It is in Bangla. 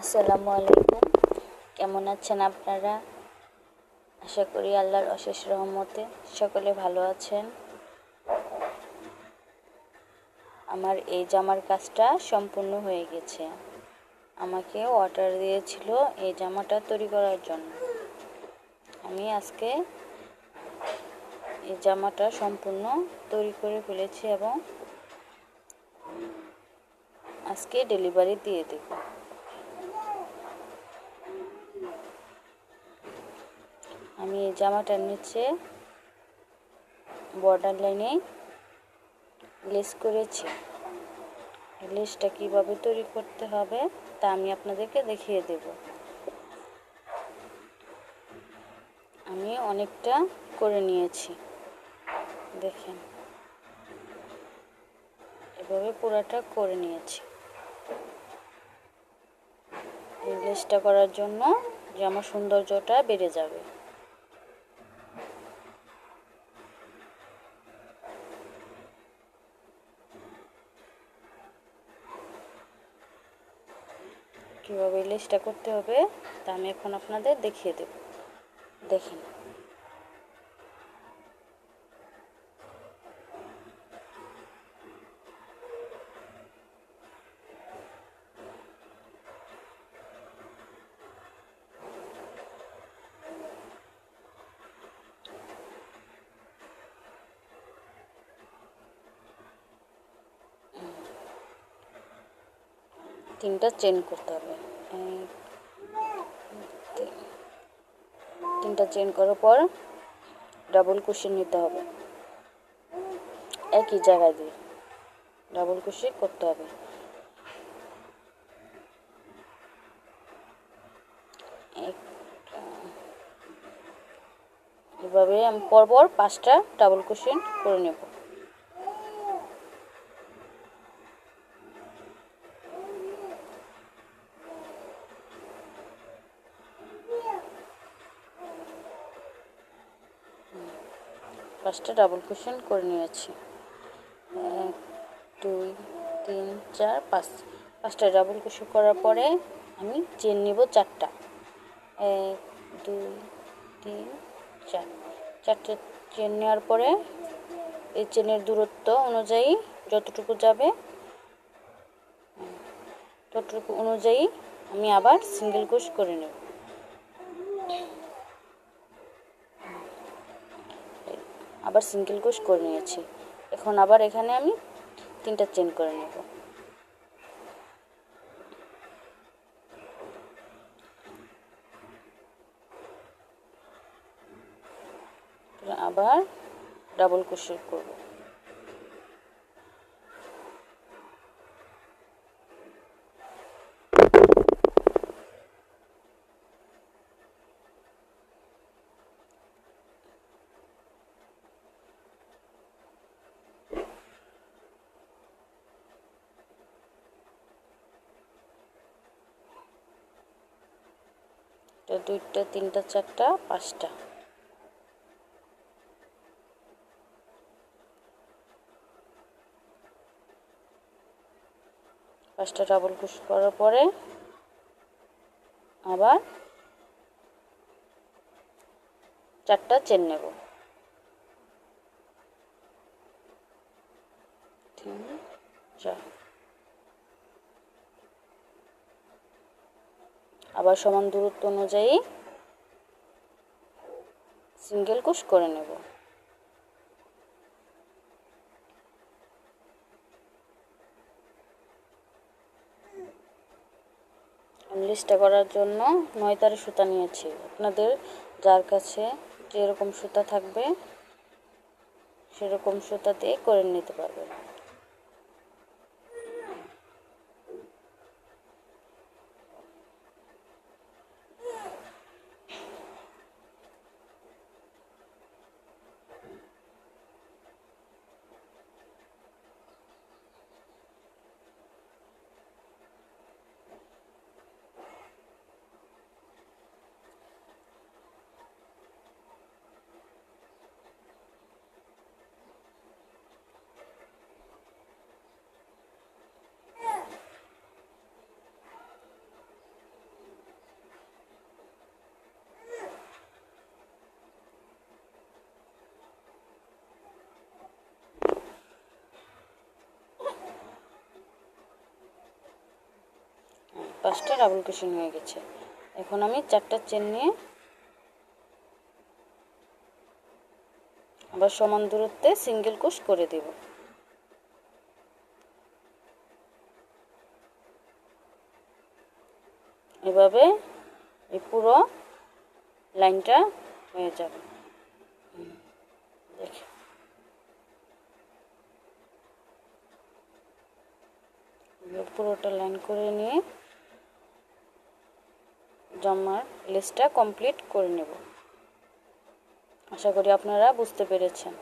আসসালামু আলাইকুম। কেমন আছেন আপনারা? আশা করি আল্লাহর অশেষ রহমতে সকলে ভালো আছেন। আমার এই জামার কাজটা সম্পূর্ণ হয়ে গেছে। আমাকে অর্ডার দিয়েছিল এই জামাটা তৈরি করার জন্য। আমি আজকে এই জামাটা সম্পূর্ণ তৈরি করে ফেলেছি এবং আজকে ডেলিভারি দিয়ে দেবো। আমি এই জামাটার নিচে বর্ডার লাইনে লেস করেছি। লেসটা কীভাবে তৈরি করতে হবে তা আমি আপনাদেরকে দেখিয়ে দেব। আমি অনেকটা করে নিয়েছি। দেখেন। এভাবে পুরাটা করে নিয়েছি। লেসটা করার জন্য জামার সৌন্দর্যটা বেড়ে যাবে। কীভাবে ইলিশটা করতে হবে তা আমি এখন আপনাদের দেখিয়ে দেব। দেখেন। তিনটা চেন করতে হবে। তিনটা চেন করার পর ডাবল কুশি নিতে হবে একই জায়গায় দিয়ে ডাবল কুশি করতে হবে। এভাবে আমি পরপর পাঁচটা ডাবল কুশন করে নেব পাঁচটা ডাবল কুশন করে নিয়েছি। এক, দুই, তিন, চার, পাঁচ। পাঁচটা ডাবল কুশন করার পরে আমি চেন নেব চারটা। এক, দুই, তিন, চার। চারটে চেন নেওয়ার পরে এই চেনের দূরত্ব অনুযায়ী যতটুকু যাবে, ততটুকু অনুযায়ী আমি আবার সিঙ্গেল কোষ করে নেব। আবার সিঙ্গেল কোষ করে নিয়েছি। এখন আবার এখানে আমি তিনটা চেন করে নেব। আবার ডাবল কুশি করব। এটা দুইটা, তিনটা, চারটা, পাঁচটা। পাঁচটা ডাবল কুশ করার পরে আবার চারটা চেন নেব। চার। আবার সমান দূরত্ব অনুযায়ী সিঙ্গেল কোষ করে নেব। লিস্টটা করার জন্য নয় তারে সুতা নিয়েছি। আপনাদের যার কাছে যেরকম সুতা থাকবে, সেরকম সুতা দিয়ে করে নিতে পারবেন। পাঁচটা ডাবল কুশন হয়ে গেছে। এখন আমি চারটা চেন নিয়ে আবার সমান দূরত্বে সিঙ্গেল কুশ করে দেব। এভাবে এই পুরো লাইনটা হয়ে যাবে। পুরোটা লাইন করে নিয়ে জামার লিস্টটা কমপ্লিট করে নেব। আশা করি আপনারা বুঝতে পেরেছেন।